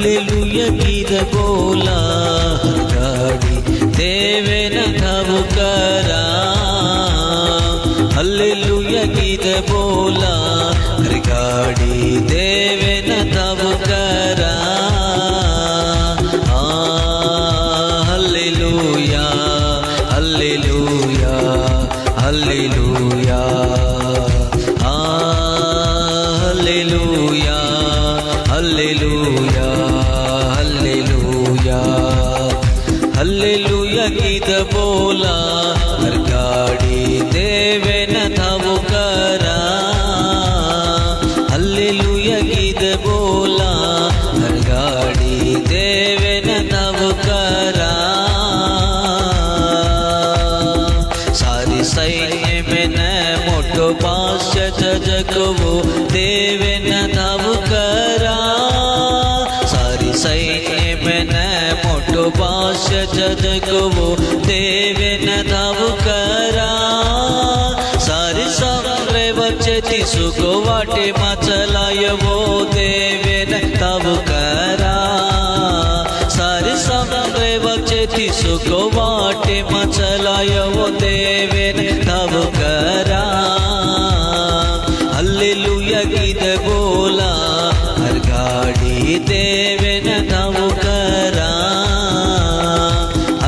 Alleluia ಗೀದ ಗೋಲ ಹರಿದಾಡಿ ದೇವೇನ ಧಾವುಕರ ಅಲ್ಲೆಲುಯ ಗೀದ ಬೋಲಾ सारी सैन्य में न मोठो पाश्च जगवो देवेन धाव करा सारी सैन्य में తీసుకో వాటి మచలయవు దేవేన తవు కరా అల్లెలుయ గీత బోలా హర్ గాడి దేవేన తవు కరా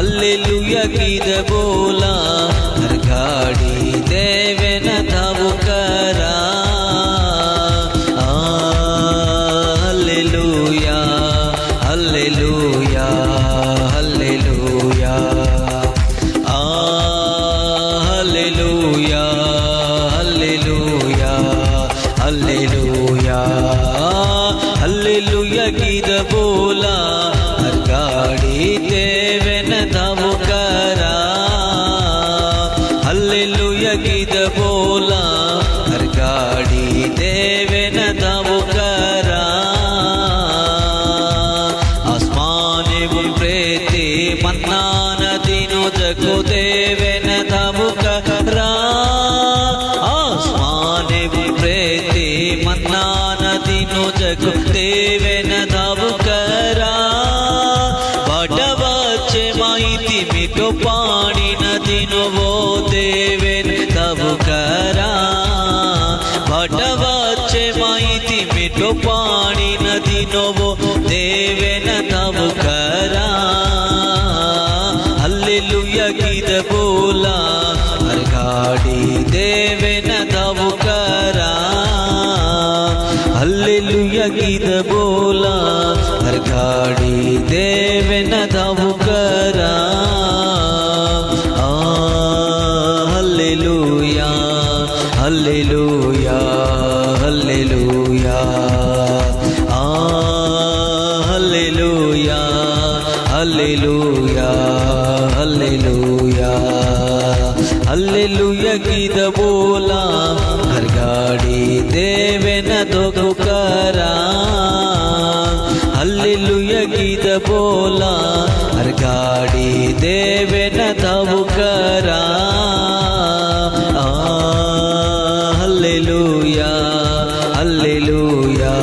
అల్లెలుయ గీత బోలా హర్ గాడి దేవేన తవు కరా అల్లెలుయ అల్లెలుయ హల్లెలుయ గీత బోలా. ನೀನು ಪಾಣಿನ ದಿನವೋ ದೇವೆನ ನಾವು ಕರ ಅಲ್ಲೆಲ್ಲು ಯಗಿದ ಬೋಲ ಅರ್ಗಾಡಿ ದೇವೆನ ನಾವು ಕರ ಅಲ್ಲೆಲ್ಲು ಯಗಿದ ಬೋಲ ಅರ್ಗಾಡಿ ದೇವೆನ ನಾವು அல்லேலூயா அல்லேலூயா அல்லேலூயா கீத போலாம் ஹர்காடி தேவன தொகுக்கரா அல்லேலூயா கீத போலாம் ஹர்காடி தேவன தவுக்கரா அல்லேலூயா அல்லேலூயா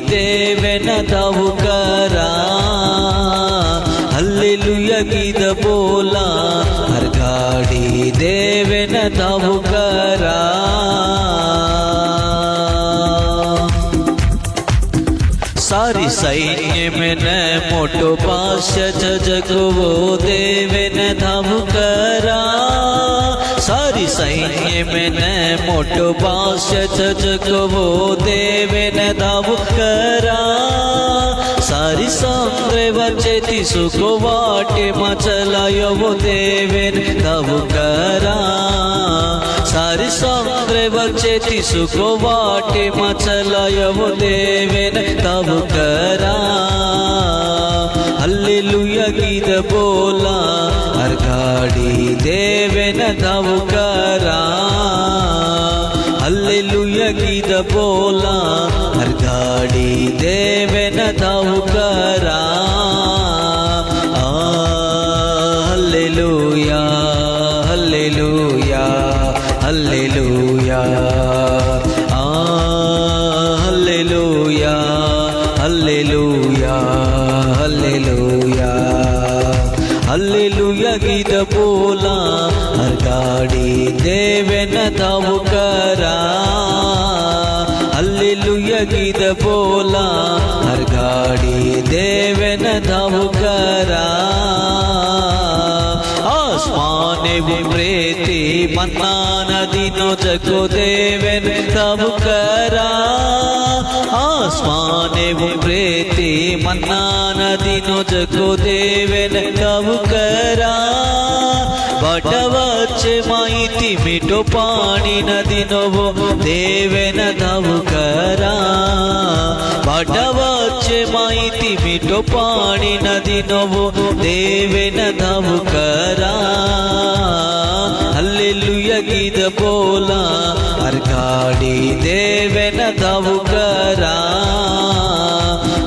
गाडी देवेन धाव करा हल्लेलुया गीत बोला हर गाडी देवेन धाव करा सारी सैन्य में न मोटो पाश जगवो देवेन धाव करा सारी सही में न मोटो बादशाह को वो देवे न दाव करा। सारी समुद्र बचे तिसु को वाटे मचलायो वो देवे दाव करा। सारी समुद्र बचे तिसु को वाटे मचलायो वो देवे दाव करा। ಅಲ್ಲೆಲುಯ ಗೀತ ಬೋಲ ಅರ್ಗಾಡಿ ದೇವೆನ ನೌಕರ ಅಲ್ಲೆಲುಯ ಗೀತ ಬೋಲ ಅರ್ಗಾಡಿ ದೇವೆನ ನೌಕರ ಅಲ್ಲೆಲುಯಾ ಅಲ್ಲೆಲುಯ ಗಿದ ಬೋಲ ಅರ್ಗಾಡಿ ದೇವೆನ ತಾವು ಕರ ಅಲ್ಲೆಲುಯ ಗಿದ ಬೋಲ ಅರ್ಗಾಡಿ ದೇವೆನ ತಾವು ಕರ ಆಸ್ಮಾನೆವು ಪ್ರೇತಿ ಮನ್ನಾನದಿನೋ ಜಗೋ ದೇವೆನ ತಾವು ಕರ ఆస్మానేవు ప్రేతి మన్నా నదిను జగో దేవెన కవు ಮಾಹಿತಿ ಮಿಟೋ ಪಾಣಿ ನದಿ ನೋವು ದೇವೆನ ಧವುಕರ ಬಟವಚ್ಚೆ ಮಾಹಿತಿ ಮಿಟೋ ಪಾಣಿ ನದಿ ನೋವು ದೇವೆನ ಧವುಕರ ಹಲ್ಲೆಲ್ಲುಯ ಗೀತ ಬೋಲ ಅರ್ಗಾಡಿ ದೇವೆನ ಧವುಕರ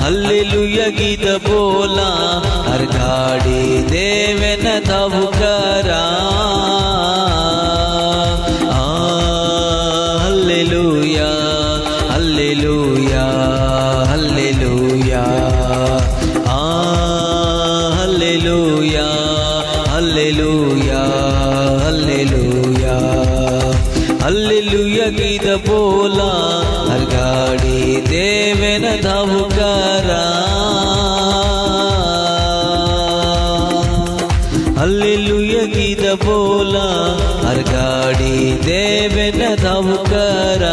ಹಲ್ಲೆಲುಯ ಗೀತ ಬೋಲ ಅರ್ಗಾಡಿ ದೇವೆನ ಹಲ್ಲೆಲುಯ ಗೀತ ಬೋಲ ಅರ್ಗಾಡಿ ದೇವೆನ ಧಾವುಕಾರ ಎಗಿದ ಬೋಲ ಅರ್ಗಾಡಿ ದೇವೆನ ಧಾವುಕರ